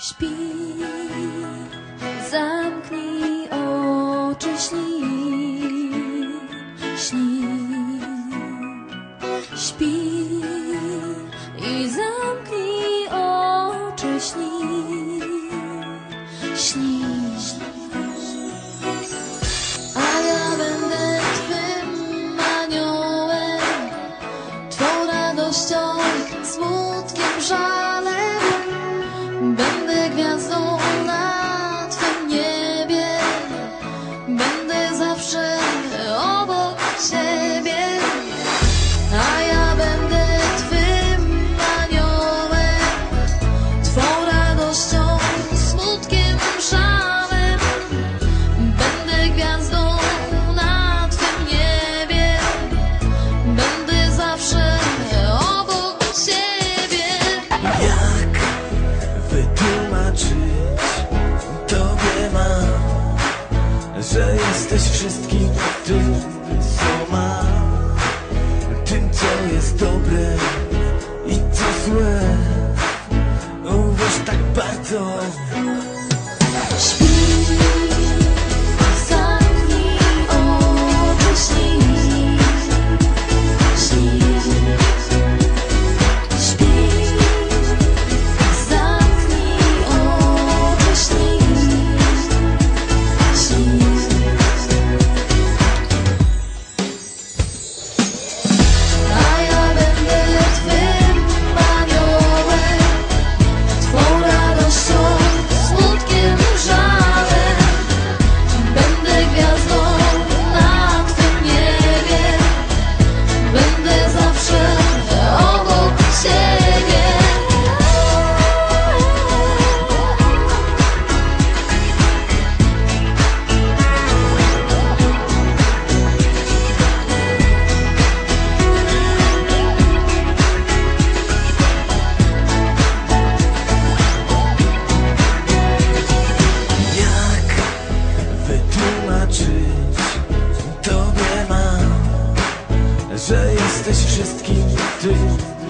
Śpi, zamknij oczy, śni, śni. wytłumaczyć Tobie mam Że jesteś wszystkim tym, co mam Tym, co jest dobre i co złe Uwierz tak bardzo.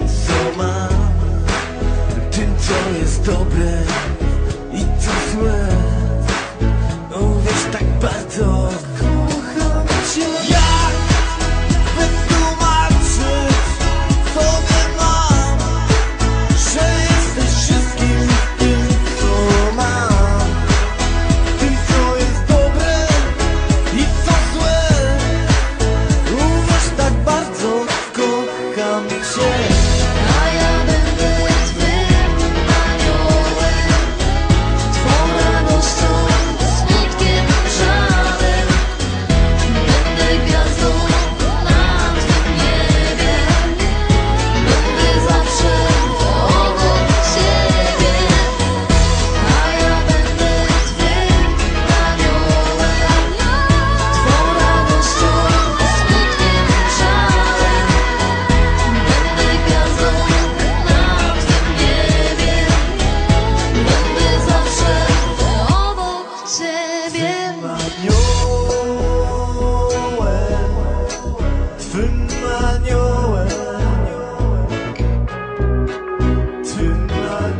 co mam Tym co jest dobre i co złe? No, Uwierz tak bardzo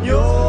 Yo.